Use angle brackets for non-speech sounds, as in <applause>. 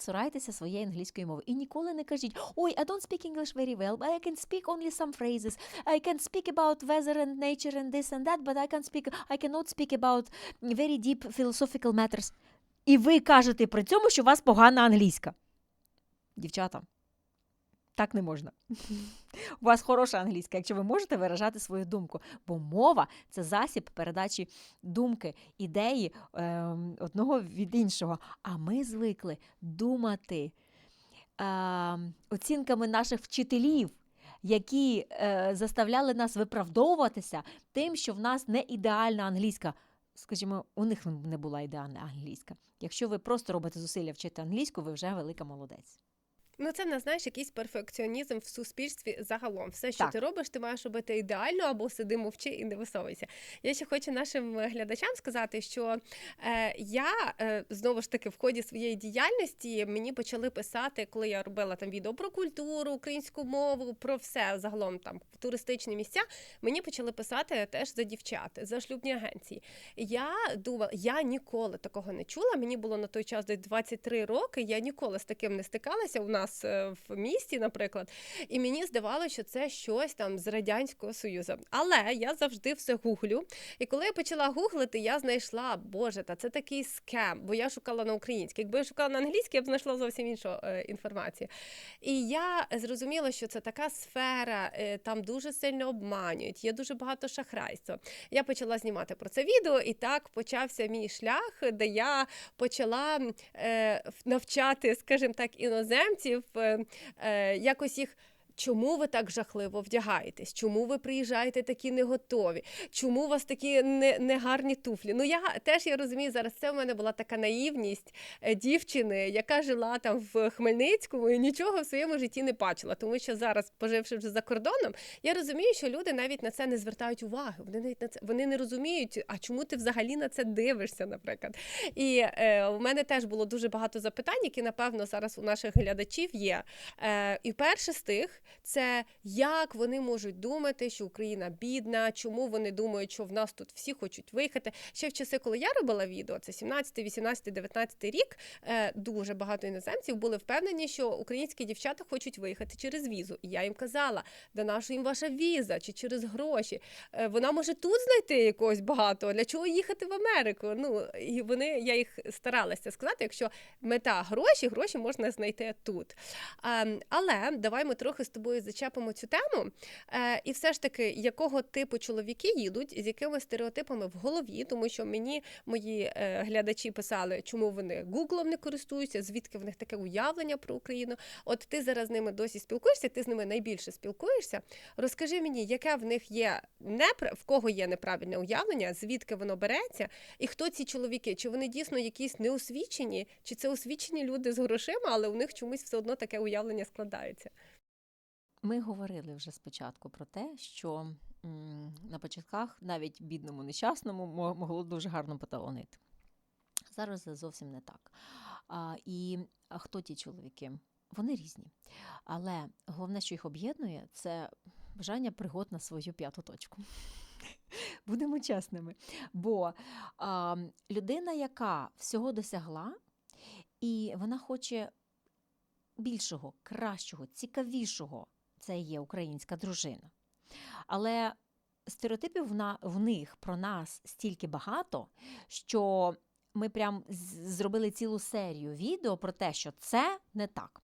цурайтеся своєї англійської мови. І ніколи не кажіть, ой, I don't speak English very well, but I can speak only some phrases. I can speak about weather and nature and this and that, but I can speak, I cannot speak about very deep philosophical matters. І ви кажете при цьому, що у вас погана англійська. Дівчата, так не можна. У вас хороша англійська, якщо ви можете виражати свою думку. Бо мова це засіб передачі думки, ідеї е, одного від іншого. А ми звикли думати е, оцінками наших вчителів. Які е, заставляли нас виправдовуватися тим, що в нас не ідеальна англійська. Скажімо, у них не була ідеальна англійська. Якщо ви просто робите зусилля вчити англійську, ви вже велика молодець. Ну, це нас, знаєш, якийсь перфекціонізм в суспільстві загалом. Все, що Так. ти робиш, ти маєш робити ідеально або сиди мовчи і не висовуйся. Я ще хочу нашим е, глядачам сказати, що е, я е, знову ж таки в ході своєї діяльності мені почали писати, коли я робила там відео про культуру, українську мову, про все загалом там туристичні місця. Мені почали писати теж за дівчат, за шлюбні агенції. Я думала, я ніколи такого не чула. Мені було на той час десь 23 роки. Я ніколи з таким не стикалася у нас е, в місті, наприклад. І мені здавалося, що це щось там з радянського союзу. Але я завжди все гуглю. І коли я почала гуглити, я знайшла Боже, та це такий скем, бо я шукала на українській. Якби я шукала на англійській, я б знайшла зовсім іншу е, інформацію. І я зрозуміла, що це така сфера, е, там дуже сильно обманюють, є дуже багато шахрайства. Я почала знімати про це відео, і так почався мій шлях, де я почала навчати, скажімо так, іноземців, е, е, якось їх. Чому ви так жахливо вдягаєтесь? Чому ви приїжджаєте такі не готові? Чому у вас такі не- негарні туфлі? Ну я теж я розумію, зараз це в мене була така наївність е, дівчини, яка жила там в Хмельницькому і нічого в своєму житті не бачила. Тому що зараз, поживши вже за кордоном, я розумію, що люди навіть на це не звертають уваги. Вони навіть на це вони не розуміють, а чому ти взагалі на це дивишся, наприклад. І е, у мене теж було дуже багато запитань, які напевно зараз у наших глядачів є. Е, і перше з тих це як вони можуть думати, що Україна бідна, чому вони думають, що в нас тут всі хочуть виїхати. Ще в часи, коли я робила відео, це 17, 18, 19 рік. Е, дуже багато іноземців були впевнені, що українські дівчата хочуть виїхати через візу. І я їм казала, да наша їм ваша віза чи через гроші. Е, вона може тут знайти якогось багато. Для чого їхати в Америку? Ну і вони я їх старалася сказати, якщо мета гроші, гроші можна знайти тут. Ем, але давай ми трохи з тобою зачепимо цю тему. Е, і все ж таки, якого типу чоловіки їдуть, з якими стереотипами в голові, тому що мені мої е, глядачі писали, чому вони гуглом не користуються, звідки в них таке уявлення про Україну. От ти зараз з ними досі спілкуєшся, ти з ними найбільше спілкуєшся. Розкажи мені, яке в них є непра... в кого є неправильне уявлення, звідки воно береться, і хто ці чоловіки? Чи вони дійсно якісь неосвічені, чи це освічені люди з грошима, але у них чомусь все одно таке уявлення складається. Ми говорили вже спочатку про те, що на початках навіть бідному нещасному могло дуже гарно поталонити. Зараз це зовсім не так. І хто ті чоловіки? Вони різні. Але головне, що їх об'єднує, це бажання пригод на свою п'яту точку. <laughs> Будемо чесними. Бо а, людина, яка всього досягла, і вона хоче більшого, кращого, цікавішого, це є українська дружина. Але стереотипів на, в них про нас стільки багато, що ми прям зробили цілу серію відео про те, що це не так.